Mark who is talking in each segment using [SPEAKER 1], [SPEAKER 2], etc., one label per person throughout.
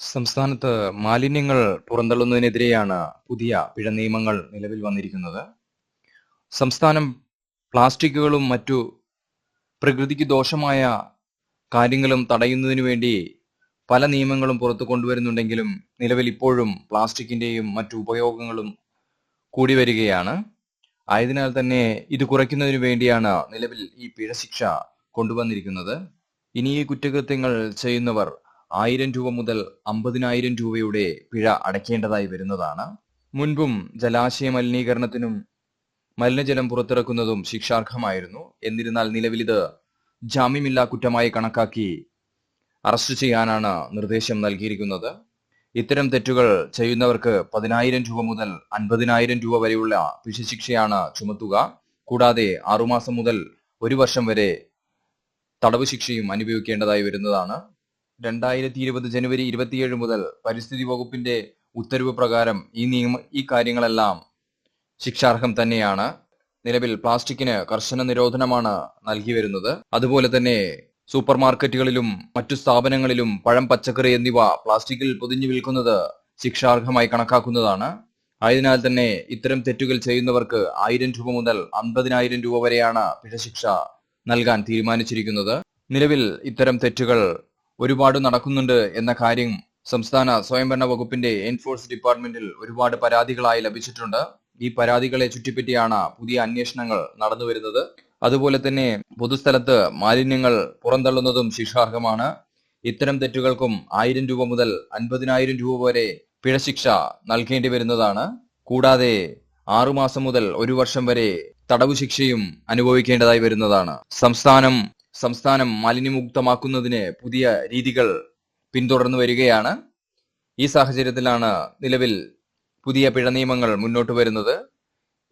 [SPEAKER 1] സംസ്ഥാനത്ത് മാലിന്യങ്ങൾ പുറന്തള്ളുന്നതിനെതിരെയാണ് പുതിയ പിഴ നിയമങ്ങൾ നിലവിൽ വന്നിരിക്കുന്നത്. സംസ്ഥാനം പ്ലാസ്റ്റിക്കുകളും മറ്റു പ്രകൃതിക്ക് ദോഷമായ കാര്യങ്ങളും തടയുന്നതിനു വേണ്ടി പല നിയമങ്ങളും പുറത്തു കൊണ്ടുവരുന്നുണ്ടെങ്കിലും നിലവിൽ ഇപ്പോഴും പ്ലാസ്റ്റിക്കിന്റെയും മറ്റു ഉപയോഗങ്ങളും കൂടി വരികയാണ്. ആയതിനാൽ തന്നെ ഇത് കുറയ്ക്കുന്നതിനു വേണ്ടിയാണ് നിലവിൽ ഈ പിഴ ശിക്ഷ കൊണ്ടുവന്നിരിക്കുന്നത്. ഇനി ഈ കുറ്റകൃത്യങ്ങൾ ചെയ്യുന്നവർ ആയിരം രൂപ മുതൽ അമ്പതിനായിരം രൂപയുടെ പിഴ അടയ്ക്കേണ്ടതായി വരുന്നതാണ്. മുൻപും ജലാശയ മലിനീകരണത്തിനും മലിനജലം പുറത്തിറക്കുന്നതും ശിക്ഷാർഹമായിരുന്നു. എന്നിരുന്നാൽ നിലവിൽ ഇത് ജാമ്യമില്ലാ കുറ്റമായി കണക്കാക്കി അറസ്റ്റ് ചെയ്യാനാണ് നിർദ്ദേശം നൽകിയിരിക്കുന്നത്. ഇത്തരം തെറ്റുകൾ ചെയ്യുന്നവർക്ക് പതിനായിരം രൂപ മുതൽ അൻപതിനായിരം രൂപ വരെയുള്ള പിഴശിക്ഷയാണ് ചുമത്തുക. കൂടാതെ ആറുമാസം മുതൽ ഒരു വർഷം വരെ തടവ് ശിക്ഷയും അനുഭവിക്കേണ്ടതായി വരുന്നതാണ്. രണ്ടായിരത്തി ഇരുപത് ജനുവരി ഇരുപത്തിയേഴ് മുതൽ പരിസ്ഥിതി വകുപ്പിന്റെ ഉത്തരവ് പ്രകാരം ഈ നിയമ ഈ കാര്യങ്ങളെല്ലാം ശിക്ഷാർഹം തന്നെയാണ്. നിലവിൽ പ്ലാസ്റ്റിക്കിന് കർശന നിരോധനമാണ് നൽകി വരുന്നത്. അതുപോലെ തന്നെ സൂപ്പർ മാർക്കറ്റുകളിലും മറ്റു സ്ഥാപനങ്ങളിലും പഴം പച്ചക്കറി എന്നിവ പ്ലാസ്റ്റിക്കിൽ പൊതിഞ്ഞു വിൽക്കുന്നത് ശിക്ഷാർഹമായി കണക്കാക്കുന്നതാണ്. ആയതിനാൽ തന്നെ ഇത്തരം തെറ്റുകൾ ചെയ്യുന്നവർക്ക് ആയിരം രൂപ മുതൽ അൻപതിനായിരം രൂപ വരെയാണ് പിഴശിക്ഷ നൽകാൻ തീരുമാനിച്ചിരിക്കുന്നത്. നിലവിൽ ഇത്തരം തെറ്റുകൾ ഒരുപാട് നടക്കുന്നുണ്ട് എന്ന കാര്യം സംസ്ഥാന സ്വയംഭരണ വകുപ്പിന്റെ എൻഫോഴ്സ് ഡിപ്പാർട്ട്മെന്റിൽ ഒരുപാട് പരാതികളായി ലഭിച്ചിട്ടുണ്ട്. ഈ പരാതികളെ ചുറ്റിപ്പറ്റിയാണ് പുതിയ അന്വേഷണങ്ങൾ നടന്നു വരുന്നത്. അതുപോലെ തന്നെ പൊതുസ്ഥലത്ത് മാലിന്യങ്ങൾ പുറന്തള്ളുന്നതും ശിക്ഷാർഹമാണ്. ഇത്തരം തെറ്റുകൾക്കും ആയിരം രൂപ മുതൽ അൻപതിനായിരം രൂപ വരെ പിഴശിക്ഷ നൽകേണ്ടി വരുന്നതാണ്. കൂടാതെ ആറുമാസം മുതൽ ഒരു വർഷം വരെ തടവ് ശിക്ഷയും അനുഭവിക്കേണ്ടതായി വരുന്നതാണ്. സംസ്ഥാനം സംസ്ഥാനം മാലിന്യമുക്തമാക്കുന്നതിന് പുതിയ രീതികൾ പിന്തുടർന്നു വരികയാണ്. ഈ സാഹചര്യത്തിലാണ് നിലവിൽ പുതിയ പിഴ നിയമങ്ങൾ മുന്നോട്ട് വരുന്നത്.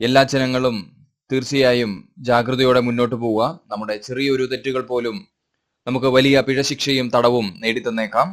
[SPEAKER 1] എല്ലാ ജനങ്ങളും തീർച്ചയായും ജാഗ്രതയോടെ മുന്നോട്ട് പോവുക. നമ്മുടെ ചെറിയൊരു തെറ്റുകൾ പോലും നമുക്ക് വലിയ പിഴ ശിക്ഷയും തടവും നേടിത്തന്നേക്കാം.